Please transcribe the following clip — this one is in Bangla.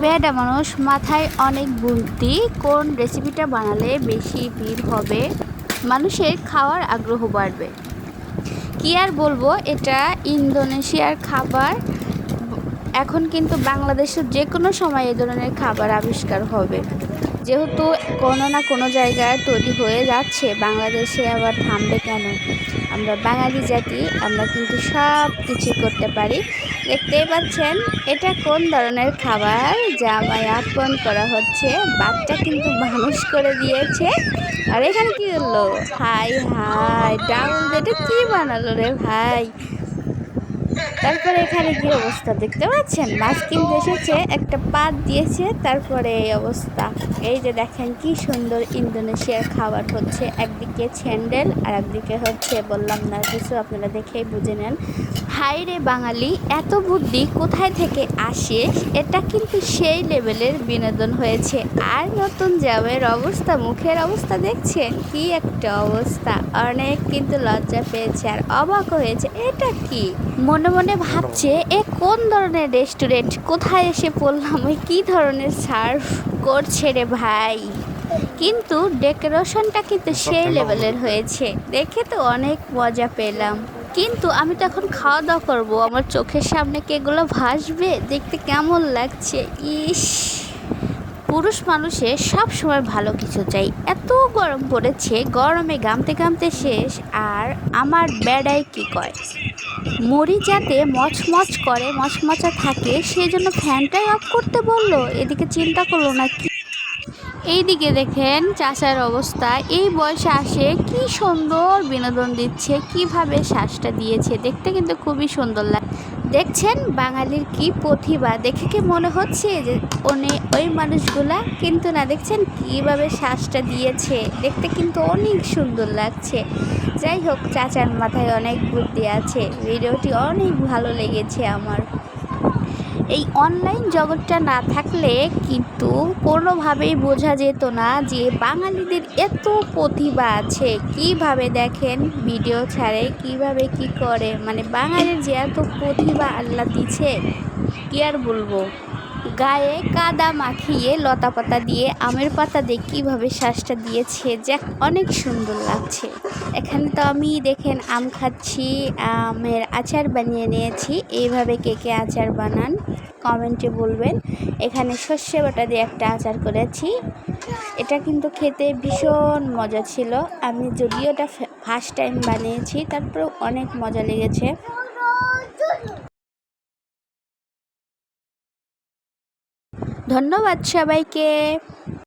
বেড়া মানুষ, মাথায় অনেক বুদ্ধি। কোন রেসিপিটা বানালে বেশি ভিড় হবে? মানুষের খাওয়ার আগ্রহ বাড়বে। কি আর বলব, এটা ইন্দোনেশিয়ার খাবার। এখন কিন্তু বাংলাদেশের যে কোনো সময় এ ধরনের খাবার আবিষ্কার হবে। যেহেতু কোনো না কোনো জায়গায় তৈরি হয়ে যাচ্ছে, বাংলাদেশে আবার থামবে কেন? আমরা বাঙালি জাতি, আমরা কিন্তু সব কিছু করতে পারি। দেখতেই পাচ্ছেন, এটা কোন ধরনের খাবার যা আমায় আপন করা হচ্ছে? বাচ্চা কিন্তু মানুষ করে দিয়েছে। আর এখানে কি হলো? হাই হাই, ডাউন, এটা কি বানালো রে ভাই? তারপরে এখানে কি অবস্থা দেখতে পাচ্ছেন? মাছ কিনতে এসেছে, একটা পাত দিয়েছে, তারপরে এই অবস্থা। এই যে দেখেন কি সুন্দর ইন্দোনেশিয়ার খাবার হচ্ছে। একদিকে স্যান্ডেল, আর একদিকে হচ্ছে, বললাম না, কিছু আপনারা দেখেই বুঝে নেন। হাই রে বাঙালি, এত বুদ্ধি কোথায় থেকে আসে? এটা কিন্তু সেই লেভেলের বিনোদন হয়েছে। আর নতুন জামের অবস্থা, মুখের অবস্থা দেখছেন? কি একটা অবস্থা। অনেক কিন্তু লজ্জা পেয়েছে আর অবাক হয়েছে। এটা কি? মনে মনে মনে ভাবছে এ কোন ধরনের রেস্টুরেন্ট কোথায় এসে পড়লাম? ওই কী ধরনের সার্ভ করছে রে ভাই? কিন্তু ডেকোরেশনটা কিন্তু সেই লেভেলের হয়েছে। দেখে তো অনেক মজা পেলাম। কিন্তু আমি তো এখন খাওয়া দাওয়া করব। আমার চোখের সামনে কি এগুলো ভাসবে? দেখতে কেমন লাগছে? ইস! পুরুষ মানুষের সব সময় ভালো কিছু চাই। এত গরম পড়েছে গরমে গামতে গামতে শেষ। আর আমার বেড়াই কি কয়? মুড়ি যাতে মচমচ করে, মচমচা থাকে সেই জন্য ফ্যানটাই অফ করতে বলল। এদিকে চিন্তা করল না কি এইদিকে দেখেন চাষার অবস্থা। এই বয়সে আসে কি সুন্দর বিনোদন দিচ্ছে, কীভাবে শ্বাসটা দিয়েছে, দেখতে কিন্তু খুবই সুন্দর লাগে দেখছেন বাঙালির কি প্রতিভা? দেখে কি মনে হচ্ছে যে ওনে ওই মানুষগুলা কিন্তু না, দেখছেন কীভাবে শ্বাসটা দিয়েছে? দেখতে কিন্তু অনেক সুন্দর লাগছে। যাই হোক, চাচার মাথায় অনেক বুদ্ধি আছে। ভিডিওটি অনেক ভালো লেগেছে আমার। এই অনলাইন জগৎটা না থাকলে কিন্তু কোনোভাবেই বোঝা যেত না যে বাঙালিদের এত প্রতিভা আছে। কীভাবে দেখেন ভিডিও ছাড়ে, কীভাবে কি করে? মানে বাঙালির যে এত প্রতিভা আল্লাহ দিছে, কি আর বলব? গায়ে কাদা মাখিয়ে লতা পাতা দিয়ে আমের পাতা দিয়ে কীভাবে শ্বাসটা দিয়েছে, যাক, অনেক সুন্দর লাগছে। এখানে তো আমি, দেখেন, আম খাচ্ছি, আমের আচার বানিয়ে নিয়েছি। এইভাবে কে কে আচার বানান, কমেন্টে বলবেন। এখানে সর্ষে বাটা দিয়ে একটা আচার করেছি। এটা কিন্তু খেতে ভীষণ মজা ছিল। আমি যদিও এটা ফার্স্ট টাইম বানিয়েছি, তারপরেও অনেক মজা লেগেছে। ধন্যবাদ সবাইকে।